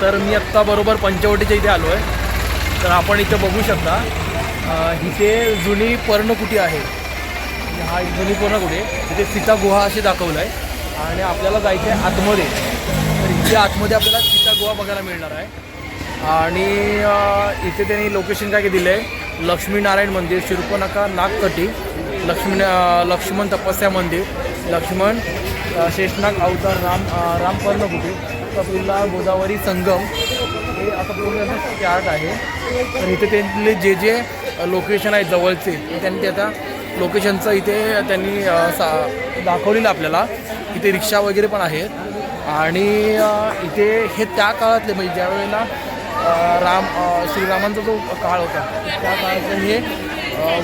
तर मी आत्ता बरोबर पंचवटीच्या इथे आलो आहे तर आपण इथं बघू शकता इथे जुनी पर्णकुटी आहे. हा एक जुनी पर्णकुटी तिथे सीता गुहा असे दाखवलं आहे आणि आपल्याला जायचं आहे आतमध्ये. तर इथे आतमध्ये आपल्याला सीता गुहा बघायला मिळणार आहे. आणि इथे त्यांनी लोकेशन काय दिलं आहे लक्ष्मीनारायण मंदिर शिरपनाका नागकटी लक्ष्मी लक्ष्मण तपस्या मंदिर लक्ष्मण शेषनाग अवतार राम रामपर्णकुटी कपिला गोदावरी संगम हे आता पूर्ण स्टार्ट आहे. तर इथे त्यांचे जे जे लोकेशन आहेत जवळचे ते त्यांनी ते आता लोकेशनचं इथे त्यांनी सा दाखवलेलं आपल्याला. इथे रिक्षा वगैरे पण आहेत. आणि इथे हे त्या काळातले म्हणजे ज्या वेळेला राम श्रीरामांचा जो काळ होता त्या काळातले हे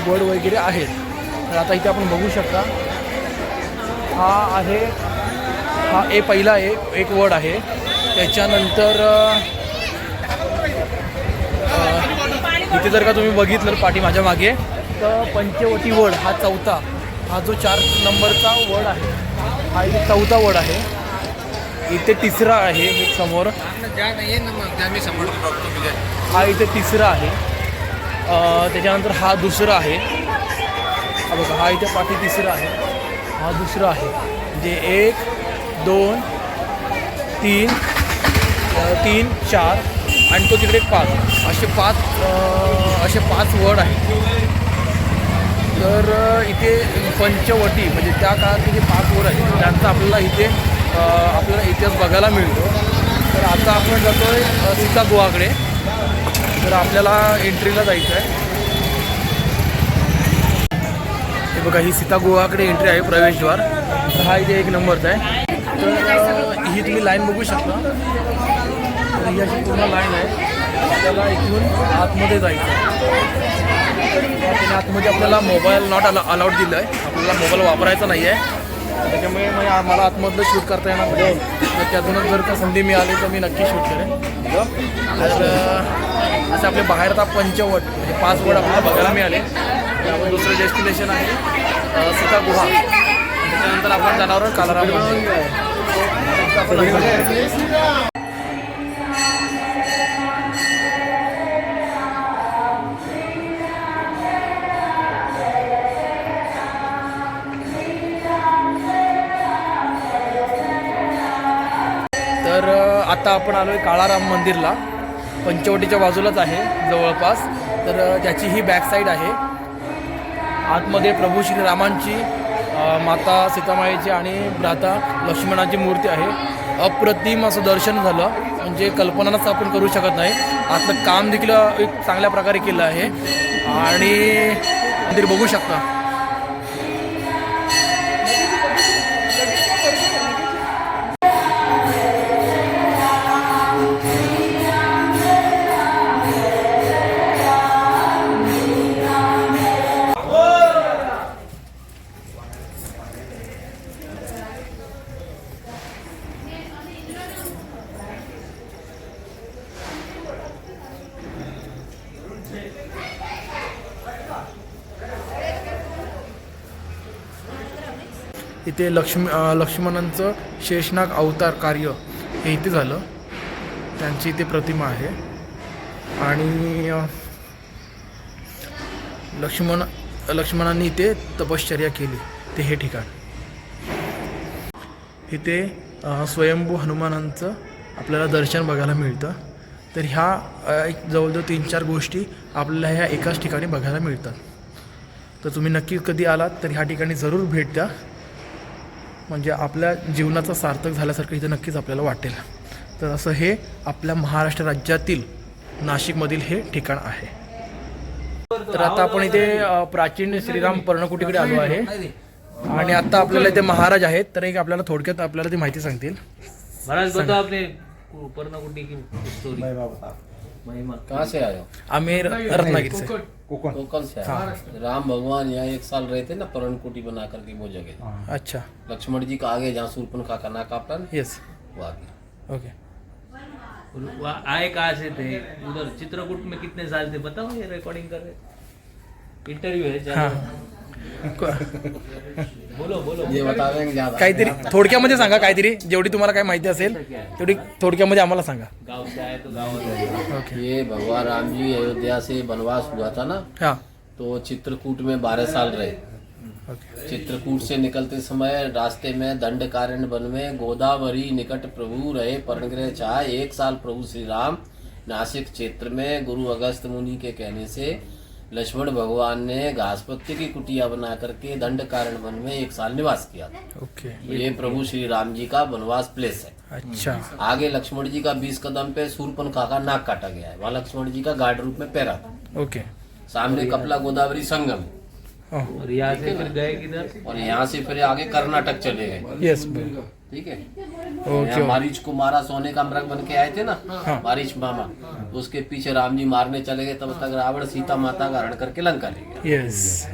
गड वगैरे आहेत. तर आता इथे आपण बघू शकता हा आहे हा ए पहिला एक एक वड आहे. त्याच्यानंतर इथे जर का तुम्ही बघितलं पाठी माझ्या मागे तर पंचवटी वड हा चौथा हा जो चार नंबरचा वड आहे हा इथे चौथा वड आहे. इथे तिसरा आहे हे समोर. हा इथे तिसरा आहे. त्याच्यानंतर हा दुसरा आहे. हा बघा हा इथे पाठी तिसरा आहे. हा दुसरा आहे. म्हणजे एक दोन तीन तीन चार आणि तो तिकडे पाच. असे पाच असे पाच वर्ड आहेत. तर इथे पंचवटी म्हणजे त्या काळातले जे पाच वर्ड आहेत. त्यांचा आपल्याला इथे आपल्याला इतिहास बघायला मिळतो. तर आता आपण जातो आहे सीतागुवाकडे तर आपल्याला एंट्रीला जायचं आहे हे बघा ही सीतागुवाकडे एंट्री आहे प्रवेशद्वार. तर हा इथे एक नंबरचा आहे. तर ही तुम्ही लाईन बघू शकता. तर ही अशी पूर्ण लाईन आहे. आपल्याला इथून आतमध्ये जायचं आहे. आतमध्ये आपल्याला मोबाईल नॉट अला अलाउड दिलं आहे आपल्याला मोबाईल वापरायचा नाही आहे त्याच्यामुळे मग आम्हाला आतमधलं शूट करता येणार म्हणजे त्यातूनच जर का संधी मिळाली तर मी नक्की शूट करेन. तर अ, असं बाहेर आता पंचवट म्हणजे पाच वड आपल्याला बघायला मिळाले. त्यामुळे आपण दुसरं डेस्टिनेशन आहे सीता गुहा. त्याच्यानंतर आपण जाणार आहोत आता आपण आलो आहे काळाराम मंदिरला. पंचवटीच्या बाजूलाच आहे जवळपास. तर त्याची ही बॅक साईड आहे. आतमध्ये प्रभू श्रीरामांची रामांची माता सीतामाईची आणि भ्राता लक्ष्मणाची मूर्ती आहे. अप्रतिम असं दर्शन झालं. म्हणजे कल्पनाच आपण करू शकत नाही. आतलं काम देखील एक चांगल्या प्रकारे केलं आहे. आणि मंदिर बघू शकता. इथे लक्ष्मी लक्ष्मणांचं शेषनाग अवतार कार्य हे इथे झालं. त्यांची इथे प्रतिमा आहे. आणि लक्ष्मण लक्ष्मणांनी इथे तपश्चर्या केली. ते हे ठिकाण. इथे स्वयंभू हनुमानांचं आपल्याला दर्शन बघायला मिळतं. तर ह्या एक जवळजवळ तीन चार गोष्टी आपल्याला ह्या एकाच ठिकाणी बघायला मिळतात. तर तुम्ही नक्की कधी आलात तर ह्या ठिकाणी जरूर भेट द्या. म्हणजे आपल्या जीवनाचं सार्थक झाल्यासारखं इथं नक्कीच आपल्याला वाटेल. तर असं हे आपल्या महाराष्ट्र राज्यातील नाशिकमधील हे ठिकाण आहे. तर आता आपण इथे प्राचीन श्रीराम पर्णकुटीकडे आलो आहे. आणि आता आपल्याला इथे महाराज आहेत. तर एक आपल्याला थोडक्यात आपल्याला ती माहिती सांगतील. महाराज आपने पर्णकुटी की स्टोरी महिमा कहाँ से आए हो? आम्ही रत्नागिरी से कोकल से आए हो? राम भगवान यहाँ एक साल रहे थे ना पर्णकुटी बना करके वो जगह अच्छा। लक्ष्मण जी का आगे जहाँ सूर्पन का नाका अपना ना, येस वो आगे। ओके आए कहाँ से थे? उधर चित्रकूट में कितने साल थे? बताओ ये रिकॉर्डिंग कर रहे। इंटरव्यू है हाँ। ये बतावेंगे ज़्यादा काहीतरी थोडक्यामध्ये सांगा काहीतरी. जेवढी तुम्हाला काय माहिती असेल तेवढी थोडक्यामध्ये आम्हाला सांगा. तो गाँव ये भगवान राम जी अयोध्या से वनवास हुआ था ना? हाँ. तो चित्रकूट में बारह साल रहे। चित्रकूट से निकलते समय रास्ते में दंडकारण्य वन में गोदावरी निकट प्रभु रहे पर्णग्रह चाह। एक साल प्रभु श्री राम नासिक क्षेत्र में गुरु अगस्त मुनि के कहने से लक्ष्मण भगवान ने घासपत्ती की कुटिया बना करके दंड कारण वन में एक साल निवास किया था। ओके। ये प्रभु श्री राम जी का वनवास प्लेस है। अच्छा। आगे लक्ष्मण जी का बीस कदम पे सूरपनखा का नाक काटा गया है। वहाँ लक्ष्मण जी का गार्ड रूप में पैरा था। ओके। सामने कपला गोदावरी संगम हाँ। और यहाँ से फिर गए किधर? और यहाँ से फिर आगे कर्नाटक चले गए। येस ठीक है? ओके यहाँ को मारा सोने का मृग बन के आए थे ना? हाँ। मारीच मामा। उसके पीछे राम जी मारने चले गए तब तक रावण सीता माता का हरण करके लंका ले गया। Yes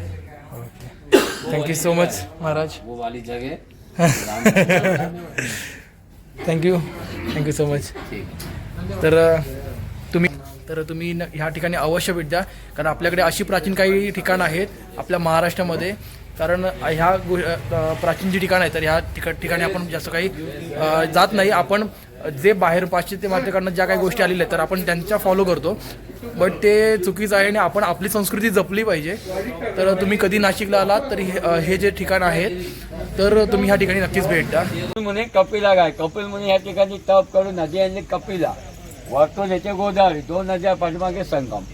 okay thank you so much Maharaj वो वाली जगह। Ram thank you thank you so much तर तुम्ही तर तुम्ही न- ह्या ठिकाणी अवश्य भेट द्या. कारण आपल्याकडे अशी प्राचीन काही ठिकाणं आहेत आपल्या महाराष्ट्रामध्ये. कारण ह्या गो प्राचीन जी ठिकाणं आहेत तर ह्या ठिका ठिकाणी आपण जास्त काही जात नाही. आपण जे बाहेर पाश्चित्य माध्यमाकडनं ज्या काही गोष्टी आलेल्या आहेत तर आपण त्यांच्या फॉलो करतो. बट ते चुकीचं आहे आणि आपण आपली संस्कृती जपली पाहिजे. तर तुम्ही कधी नाशिकला आलात तर हे हे जे ठिकाण आहेत तर तुम्ही ह्या ठिकाणी नक्कीच भेट द्या. म्हणे कपिला काय कपिल म्हणे या ठिकाणी तप करून नदी आणि कपिला येते गोदावरी. दोन नद्या पाठीमागे संगम.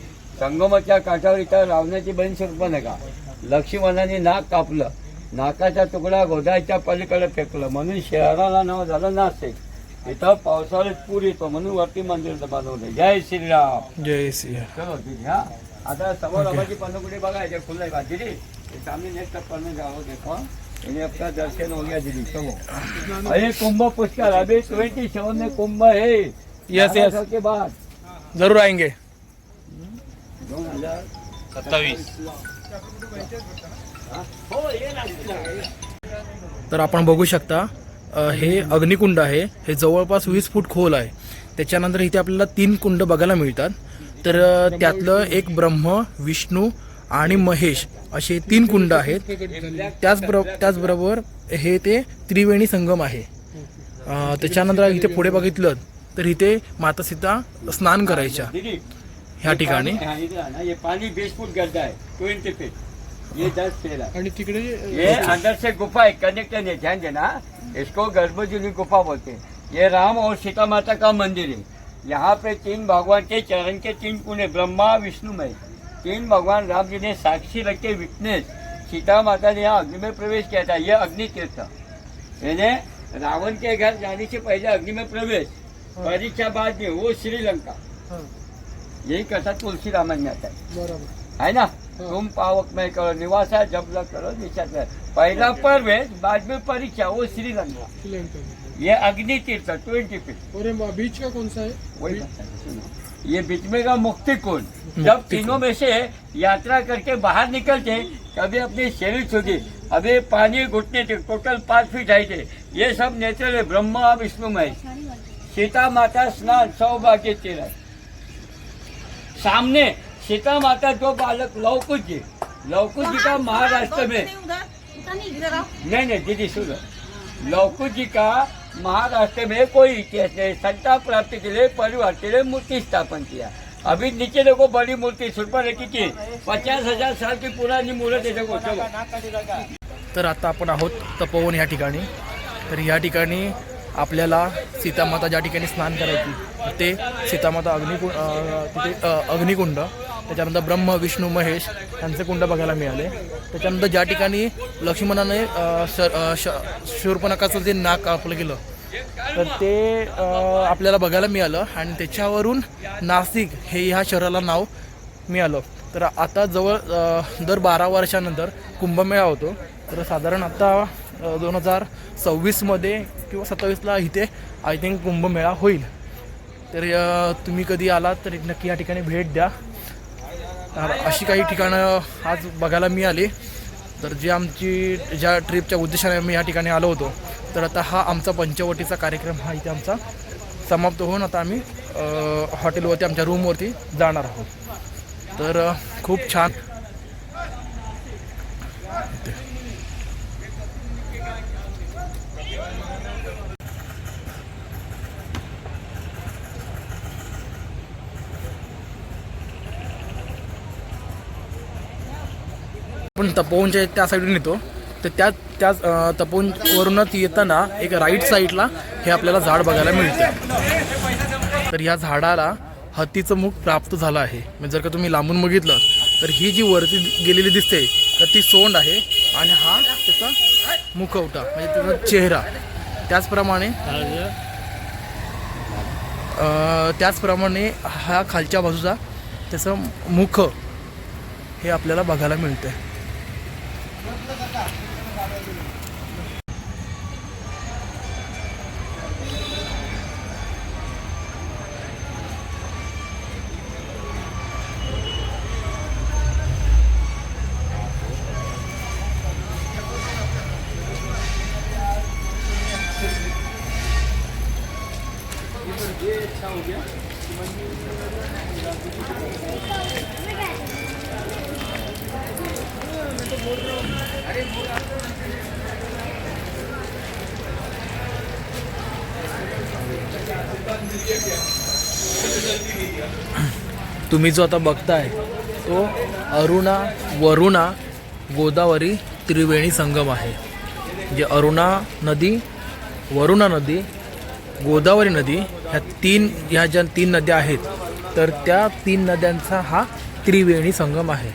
संगमाच्या काठावर इथं रावणाची बहीण नका लक्ष्मणाने नाक कापलं. नाकाचा तुकडा गोदावरीच्या पलीकडे फेकलं. म्हणून शहराला नाव झालं नाशिक. इथं पावसाळ्यात पूर येतो म्हणून वरती मंदिर बनवलं जय श्रीराम. जय श्री चलो ठीक है? आता समोर आबाची पन्नकुडी बघा फुल आहे का दीदी ये सामने नेक्स्ट पन्ने जाओ देखो इन्हें अपना दर्शन हो गया दीदी चलो अरे कुंभ पुष्कर अभी ट्वेंटी सेवन में कुंभ है यस यस के बाद जरूर आएंगे. दोन हजार तर आपण बघू शकता हे अग्निकुंड आहे. हे जवळपास वीस फूट खोल आहे. त्याच्यानंतर इथे आपल्याला तीन कुंड बघायला मिळतात. तर त्यातलं एक ब्रह्म विष्णू आणि महेश असे तीन कुंड आहेत. त्याचबरोबर त्याचबरोबर हे ते त्रिवेणी संगम आहे. त्याच्यानंतर इथे पुढे बघितलं तर इथे माता सीता स्नान करायच्या. ह्या ठिकाणी. हाँ, है है आणि तिकडे ये अंदर से गुफा है कनेक्टेड है ध्यान देना इसको गर्भजुनी गुफा बोलते. हैं ये राम और सीता माता का मंदिर है यहाँ पे तीन भगवान के चरण के तीन है ब्रह्मा विष्णु महेश. तीन भगवान राम जी ने साक्षी रख के विटनेस सीता माता ने यहाँ अग्नि में प्रवेश किया था ये अग्नि तीर्थ यानी रावण के घर जाने से पहले अग्नि में प्रवेश. परीक्षा बाद में वो श्रीलंका। यही कथा तुलसी रामायण में आता है। है ना? तुम पावक में करो निवासा जब लग करो। निशाच पहला प्रवेश बाद में परीक्षा वो श्रीलंका। ये अग्नि तीर्थ ट्वेंटी फीट बीच का कौन सा है? वही ये बीच में का मुक्ति कुंड जब तीनों में से यात्रा करके बाहर निकलते कभी अपने शरीर छूती। अभी पानी घुटने थे टोटल पाँच फीट हाइट है। ये सब नेचुरल है ब्रह्मा विष्णु महेश। सीता माता स्नान सौभाग्य तिलक सामने सीता माता दो बालक लवकुश जी लवकुश जी का महाराष्ट्र में नहीं नहीं दीदी सुनो. लवकुश जी का महाराष्ट्र में कोई इतिहास नहीं सत्ता प्राप्ति के लिए परिवार के लिए मूर्ति स्थापन किया। अभी नीचे देखो बड़ी मूर्ति सुपर रेखी की पचास हजार साल की पुरानी मूर्त है देखो। तर आता आपण आहोत तपोवन या ठिकाणी. तर या ठिकाणी आपल्याला सीतामाता ज्या ठिकाणी स्नान करायची ते सीतामाता अग्निकुंड तिथे अग्निकुंड त्याच्यानंतर ब्रह्म विष्णू महेश यांचे कुंड बघायला मिळाले. त्याच्यानंतर ज्या ठिकाणी लक्ष्मणाने अ, श- अ, जे नाक कापलं गेलं तर ते आपल्याला बघायला मिळालं आणि त्याच्यावरून नाशिक हे ह्या शहराला नाव मिळालं. तर आता जवळ दर बारा वर्षानंतर कुंभमेळा होतो. तर साधारण आता दोन हजार सव्वीसमध्ये किंवा सत्तावीसला इथे आय थिंक कुंभमेळा होईल. तर तुम्ही कधी आलात तर नक्की या ठिकाणी भेट द्या. अशी काही ठिकाणं आज बघायला मिळाली. तर जी आमची ज्या ट्रिपच्या उद्देशाने आम्ही या ठिकाणी आलो होतो तर आता हा आमचा पंचवटीचा कार्यक्रम हा इथे आमचा समाप्त होऊन आता आम्ही हॉटेलवरती आमच्या रूमवरती जाणार आहोत. तर खूप छान. पण तपोवनच्या त्या साईडून येतो. तर त्या त्या अं, तपोवनवरूनच येताना एक राईट साईडला हे आपल्याला झाड बघायला मिळतं. तर या झाडाला हत्तीचं मुख प्राप्त झालं आहे. म्हणजे जर का तुम्ही लांबून बघितलं तर ही जी वरती गेलेली दिसते तर ती सोंड आहे आणि हा त्याचा मुखवटा म्हणजे त्याचा चेहरा. त्याचप्रमाणे त्याचप्रमाणे हा खालच्या बाजूचा त्याचं मुख हे आपल्याला बघायला मिळतं કાકા तुम्ही जो आता बघताय तो अरुणा वरुणा गोदावरी त्रिवेणी संगम आहे. जे अरुणा नदी वरुणा नदी गोदावरी नदी ह्या तीन ह्या ज्या तीन नद्या आहेत तर त्या तीन नद्यांचा हा त्रिवेणी संगम आहे.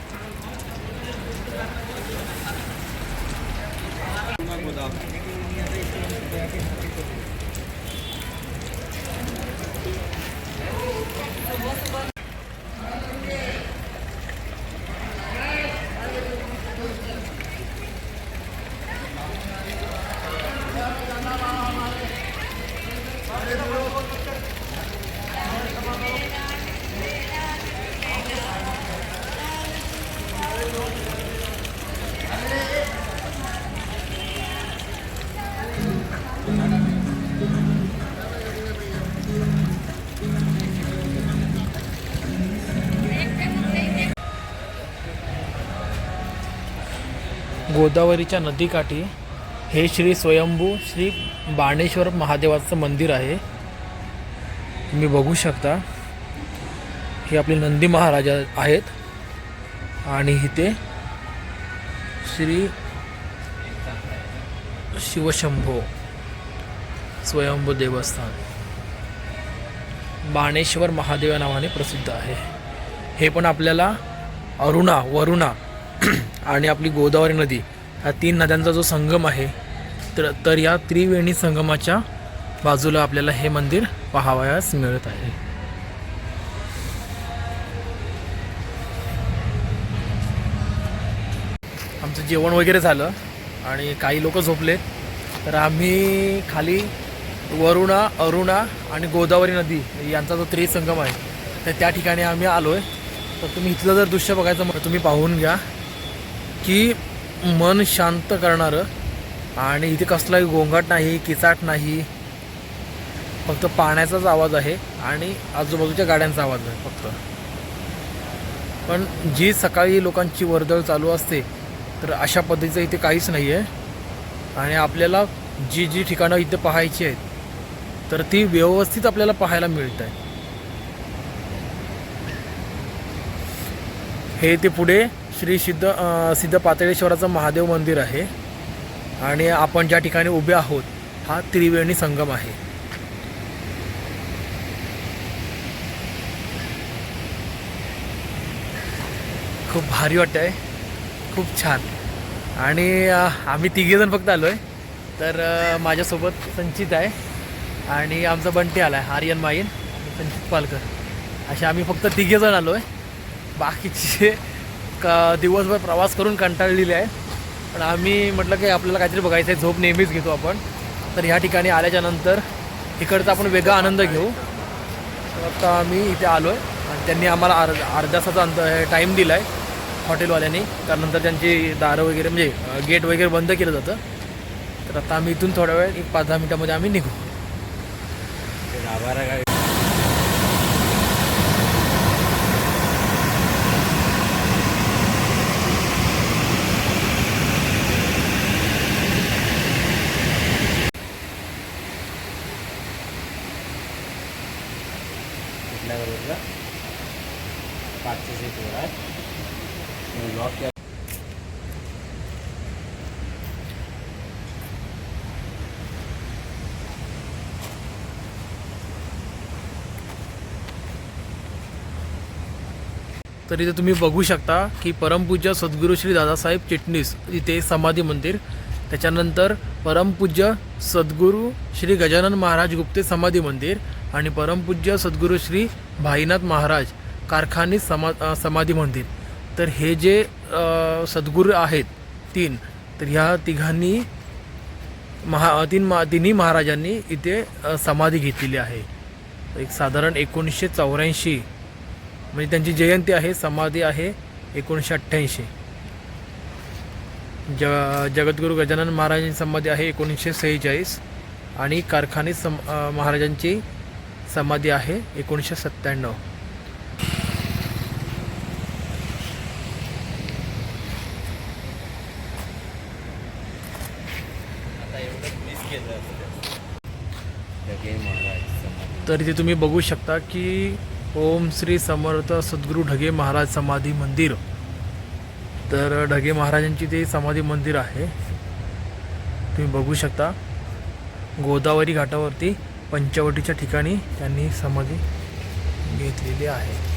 गोदावरीच्या नदीकाठी हे श्री स्वयंभू श्री बाणेश्वर महादेवाचं मंदिर आहे. तुम्ही बघू शकता. हे आपले नंदी महाराजा आहेत. आणि इथे श्री शिवशंभो स्वयंभू देवस्थान. बाणेश्वर महादेव या नावाने प्रसिद्ध आहे. हे पण आपल्याला अरुणा वरुणा आणि आपली गोदावरी नदी ह्या तीन नद्यांचा जो संगम आहे तर तर या त्रिवेणी संगमाच्या बाजूला आपल्याला हे मंदिर पाहावयास मिळत आहे. आमचं जेवण वगैरे झालं आणि काही लोक झोपले. तर आम्ही खाली वरुणा अरुणा आणि गोदावरी नदी यांचा जो त्रिसंगम आहे तर त्या ठिकाणी आम्ही आलो आहे तर तुम्ही इथलं जर दृश्य बघायचं तुम्ही पाहून घ्या की मन शांत करणारं. आणि इथे कसलाही गोंगाट नाही किचाट नाही. फक्त पाण्याचाच आवाज आहे आणि आजूबाजूच्या गाड्यांचा आवाज आहे फक्त. पण जी सकाळी लोकांची वर्दळ चालू असते तर अशा पद्धतीचं इथे काहीच नाही आहे आणि आपल्याला जी जी ठिकाणं इथे पाहायची आहेत तर ती व्यवस्थित आपल्याला पाहायला मिळत आहे हे ते पुढे श्री सिद्ध सिद्ध पातळेश्वराचं महादेव मंदिर आहे. आणि आपण ज्या ठिकाणी उभे आहोत हा त्रिवेणी संगम आहे. खूप भारी वाटतं आहे खूप छान. आणि आम्ही तिघेजण फक्त आलो आहे तर माझ्यासोबत संचित आहे. आणि आमचा बंटी आला आहे आर्यन माईन संचित पालकर. असे आम्ही फक्त तिघेजण आलो आहे बाकीचे का दिवसभर प्रवास करून कंटाळलेली आहे. पण आम्ही म्हटलं की आपल्याला काहीतरी बघायचं आहे. झोप नेहमीच घेतो आपण. तर ह्या ठिकाणी आल्याच्यानंतर इकडचा आपण वेगळा आनंद घेऊ. आता आम्ही इथे आलो आहे आणि त्यांनी आम्हाला अर्ध अर्ध्यासाचा अंत टाईम दिला आहे हॉटेलवाल्यांनी. त्यानंतर त्यांची दारं वगैरे म्हणजे गेट वगैरे बंद केलं जातं. तर आता आम्ही इथून थोड्या वेळ एक पाच दहा मिनटामध्ये आम्ही निघू. तर इथे तुम्ही बघू शकता की परमपूज्य सद्गुरू श्री दादासाहेब चिटणीस इथे समाधी मंदिर. त्याच्यानंतर परमपूज्य सद्गुरू श्री गजानन महाराज गुप्ते समाधी मंदिर आणि परमपूज्य सद्गुरू श्री भाईनाथ महाराज कारखानी समा समाधी मंदिर. तर हे जे सद्गुरू आहेत तीन तर ह्या तिघांनी महा तीन मा तिन्ही महाराजांनी इथे समाधी घेतलेली आहे. एक साधारण एकोणीसशे चौऱ्याऐंशी म्हणजे त्यांची जयंती आहे समाधी आहे एकोणीसशे अठ्ठ्याऐंशी. ज जगद्गुरू गजानन महाराजांची समाधी आहे एकोणीसशे सेहेचाळीस आणि कारखाने सम महाराजांची समाधी आहे एकोणीसशे सत्त्याण्णव. तर इथे तुम्ही बघू शकता की ओम श्री समर्थ सद्गुरू ढगे महाराज समाधी मंदिर. तर ढगे महाराजांची ते समाधी मंदिर आहे. तुम्ही बघू शकता. गोदावरी घाटावरती पंचवटीच्या ठिकाणी त्यांनी समाधी घेतलेली आहे.